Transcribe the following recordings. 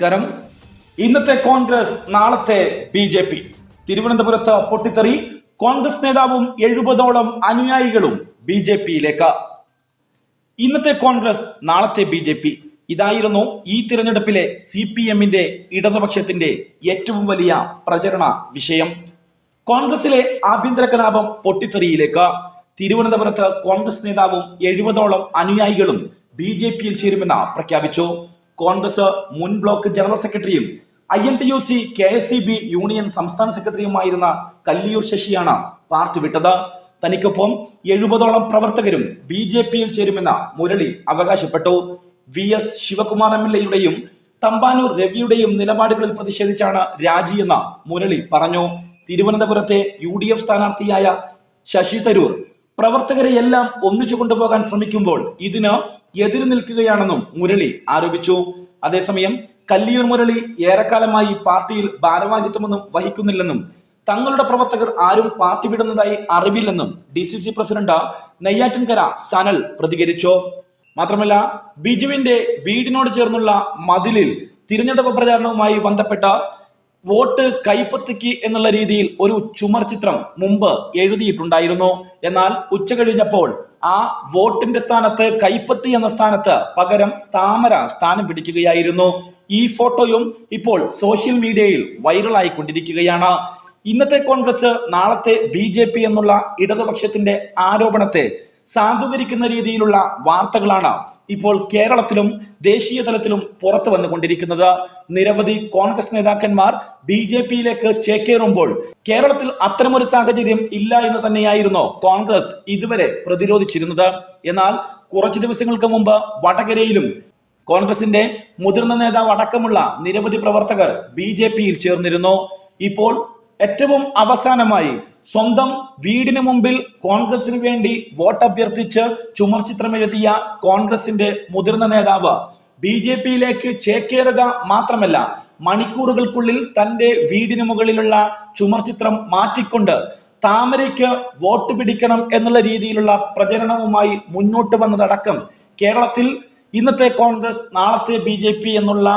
നമസ്കാരം. ഇന്നത്തെ കോൺഗ്രസ് നാളത്തെ ബി ജെ പി. തിരുവനന്തപുരത്ത് പൊട്ടിത്തെറി. കോൺഗ്രസ് നേതാവും എഴുപതോളം അനുയായികളും ബി ജെ പിയിലേക്ക്. ഇന്നത്തെ കോൺഗ്രസ് നാളത്തെ ബി ജെ പി. ഇതായിരുന്നു ഈ തിരഞ്ഞെടുപ്പിലെ സി പി എമ്മിന്റെ ഇടതുപക്ഷത്തിന്റെ ഏറ്റവും വലിയ പ്രചരണ വിഷയം. കോൺഗ്രസിലെ ആഭ്യന്തര കലാപം പൊട്ടിത്തെറിയിലേക്ക്. തിരുവനന്തപുരത്ത് കോൺഗ്രസ് നേതാവും എഴുപതോളം അനുയായികളും ബി ജെ പിയിൽ ചേരുമെന്ന് പ്രഖ്യാപിച്ചു. കോൺഗ്രസ് മുൻ ബ്ലോക്ക് ജനറൽ സെക്രട്ടറിയും I N T U C K S C B union സംസ്ഥാന സെക്രട്ടറിയുമായിരുന്ന കല്ലിയൂർ ശശിയാണ് പാർട്ടി വിട്ടത്. തനിക്കൊപ്പം എഴുപതോളം പ്രവർത്തകരും ബി ജെ പിയിൽ ചേരുമെന്ന് മുരളി അവകാശപ്പെട്ടു. V S Sivakumar M L എയുടെയും തമ്പാനൂർ രവിയുടെയും നിലപാടുകളിൽ പ്രതിഷേധിച്ചാണ് രാജിയെന്ന് മുരളി പറഞ്ഞു. തിരുവനന്തപുരത്തെ യു ഡി എഫ് സ്ഥാനാർത്ഥിയായ ശശി തരൂർ പ്രവർത്തകരെ എല്ലാം ഒന്നിച്ചു കൊണ്ടുപോകാൻ ശ്രമിക്കുമ്പോൾ ഇതിന് എതിര് നിൽക്കുകയാണെന്നും മുരളി ആരോപിച്ചു. അതേസമയം കല്ലിയൂർ മുരളി ഏറെക്കാലമായി പാർട്ടിയിൽ ഭാരവാഹിത്വമൊന്നും വഹിക്കുന്നില്ലെന്നും തങ്ങളുടെ പ്രവർത്തകർ ആരും പാർട്ടി വിടുന്നതായി അറിവില്ലെന്നും D C C president Neyyattinkara Sanal പ്രതികരിച്ചു. മാത്രമല്ല ബിജുവിന്റെ വീടിനോട് ചേർന്നുള്ള മതിലിൽ തിരഞ്ഞെടുപ്പ് പ്രചാരണവുമായി ബന്ധപ്പെട്ട വോട്ട് കൈപ്പത്തിക്ക് എന്നുള്ള രീതിയിൽ ഒരു ചുമർ ചിത്രം മുമ്പ് എഴുതിയിട്ടുണ്ടായിരുന്നു. എന്നാൽ ഉച്ച കഴിഞ്ഞപ്പോൾ ആ വോട്ടിന്റെ സ്ഥാനത്ത് കൈപ്പത്തി എന്ന സ്ഥാനത്ത് പകരം താമര സ്ഥാനം പിടിക്കുകയായിരുന്നു. ഈ ഫോട്ടോയും ഇപ്പോൾ സോഷ്യൽ മീഡിയയിൽ വൈറലായി കൊണ്ടിരിക്കുകയാണ് ഇന്നത്തെ കോൺഗ്രസ് നാളത്തെ ബി ജെ പി എന്നുള്ള ഇടതുപക്ഷത്തിന്റെ ആരോപണത്തെ സാധൂകരിക്കുന്ന രീതിയിലുള്ള വാർത്തകളാണ് ഇപ്പോൾ കേരളത്തിലും ദേശീയ തലത്തിലും പുറത്തു വന്നുകൊണ്ടിരിക്കുന്നത് നിരവധി കോൺഗ്രസ് നേതാക്കന്മാർ ബി ജെ പിയിലേക്ക് ചേക്കേറുമ്പോൾ കേരളത്തിൽ അത്തരമൊരു സാഹചര്യം ഇല്ല എന്ന് തന്നെയായിരുന്നു കോൺഗ്രസ് ഇതുവരെ പ്രതിരോധിച്ചിരുന്നത്. എന്നാൽ കുറച്ചു ദിവസങ്ങൾക്ക് മുമ്പ് വടകരയിലും കോൺഗ്രസിന്റെ മുതിർന്ന നേതാവ് അടക്കമുള്ള നിരവധി പ്രവർത്തകർ ബി ജെ പിയിൽ ചേർന്നിരുന്നു. ഇപ്പോൾ ഏറ്റവും അവസാനമായി സ്വന്തം വീടിന് മുമ്പിൽ കോൺഗ്രസിന് വേണ്ടി വോട്ട് അഭ്യർത്ഥിച്ച് ചുമർ ചിത്രം എഴുതിയ കോൺഗ്രസിന്റെ മുതിർന്ന നേതാവ് ബി ജെ പിയിലേക്ക് ചേക്കേറുക മാത്രമല്ല മണിക്കൂറുകൾക്കുള്ളിൽ തന്റെ വീടിന് മുകളിലുള്ള ചുമർ ചിത്രം മാറ്റിക്കൊണ്ട് താമരയ്ക്ക് വോട്ട് പിടിക്കണം എന്നുള്ള രീതിയിലുള്ള പ്രചരണവുമായി മുന്നോട്ട് വന്നതടക്കം കേരളത്തിൽ ഇന്നത്തെ കോൺഗ്രസ് നാളത്തെ ബി എന്നുള്ള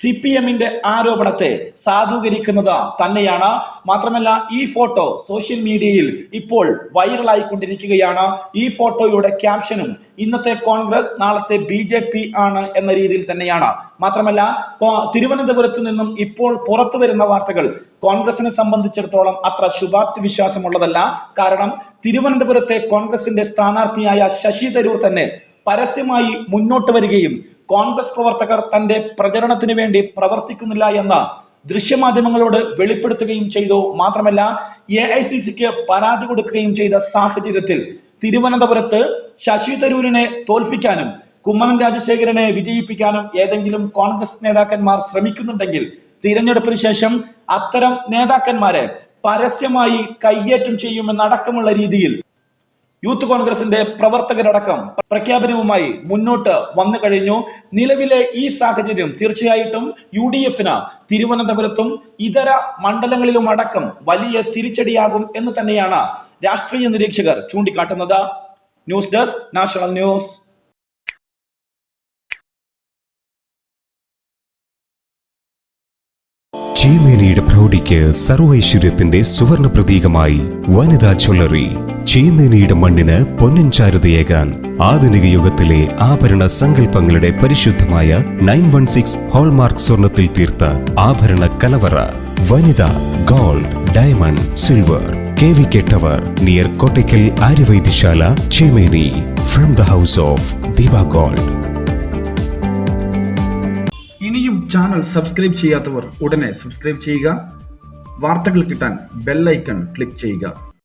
സി പി എമ്മിന്റെ ആരോപണത്തെ സാധൂകരിക്കുന്നത് തന്നെയാണ്. മാത്രമല്ല ഈ ഫോട്ടോ സോഷ്യൽ മീഡിയയിൽ ഇപ്പോൾ വൈറലായിക്കൊണ്ടിരിക്കുകയാണ്. ഈ ഫോട്ടോയുടെ ക്യാപ്ഷനും ഇന്നത്തെ കോൺഗ്രസ് നാളത്തെ ബി ജെ പി ആണ് എന്ന രീതിയിൽ തന്നെയാണ്. മാത്രമല്ല തിരുവനന്തപുരത്ത് നിന്നും ഇപ്പോൾ പുറത്തു വരുന്ന വാർത്തകൾ കോൺഗ്രസിനെ സംബന്ധിച്ചിടത്തോളം അത്ര ശുഭാപ്തി വിശ്വാസമുള്ളതല്ല കാരണം തിരുവനന്തപുരത്തെ കോൺഗ്രസിന്റെ സ്ഥാനാർത്ഥിയായ ശശി തരൂർ തന്നെ പരസ്യമായി മുന്നോട്ട് വരികയും കോൺഗ്രസ് പ്രവർത്തകർ തന്റെ പ്രചരണത്തിന് വേണ്ടി പ്രവർത്തിക്കുന്നില്ല എന്ന് ദൃശ്യമാധ്യമങ്ങളോട് വെളിപ്പെടുത്തുകയും ചെയ്തു. മാത്രമല്ല എ ഐ സി സിക്ക് പരാതി കൊടുക്കുകയും ചെയ്ത സാഹചര്യത്തിൽ തിരുവനന്തപുരത്ത് ശശി തരൂരിനെ തോൽപ്പിക്കാനും കുമ്മനം രാജശേഖരനെ വിജയിപ്പിക്കാനും ഏതെങ്കിലും കോൺഗ്രസ് നേതാക്കന്മാർ ശ്രമിക്കുന്നുണ്ടെങ്കിൽ തിരഞ്ഞെടുപ്പിന് ശേഷം അത്തരം നേതാക്കന്മാരെ പരസ്യമായി കയ്യേറ്റം ചെയ്യുമെന്നടക്കമുള്ള രീതിയിൽ യൂത്ത് കോൺഗ്രസിന്റെ പ്രവർത്തകരടക്കം പ്രഖ്യാപനവുമായി മുന്നോട്ട് വന്നു കഴിഞ്ഞു. നിലവിലെ ഈ സാഹചര്യം തീർച്ചയായിട്ടും യു ഡി എഫിന് തിരുവനന്തപുരത്തും ഇതര മണ്ഡലങ്ങളിലും അടക്കം വലിയ തിരിച്ചടിയാകും എന്ന് തന്നെയാണ് രാഷ്ട്രീയ നിരീക്ഷകർ ചൂണ്ടിക്കാട്ടുന്നത്. News desk national news. Jewellery ചീമേനിയുടെ മണ്ണിന് പൊന്നിൻ ചാരുതയേകാൻ ആധുനിക യുഗത്തിലെ ആഭരണ സങ്കല്പങ്ങളുടെ പരിശുദ്ധമായ നയൻ വൺ സിക്സ് ഹോൾമാർക്ക് സ്വർണത്തിൽ തീർത്ത ആഭരണ കലവറ Vanitha gold diamond silver K V K tower near Kottakkal Arya Vaidya Sala Cheemeni from the house of diva gold. ഇനിയും ചാനൽ സബ്സ്ക്രൈബ് ചെയ്യാത്തവർ ഉടനെ സബ്സ്ക്രൈബ് ചെയ്യുക. വാർത്തകൾ കിട്ടാൻ ബെല്ലൈക്കൺ ക്ലിക്ക് ചെയ്യുക.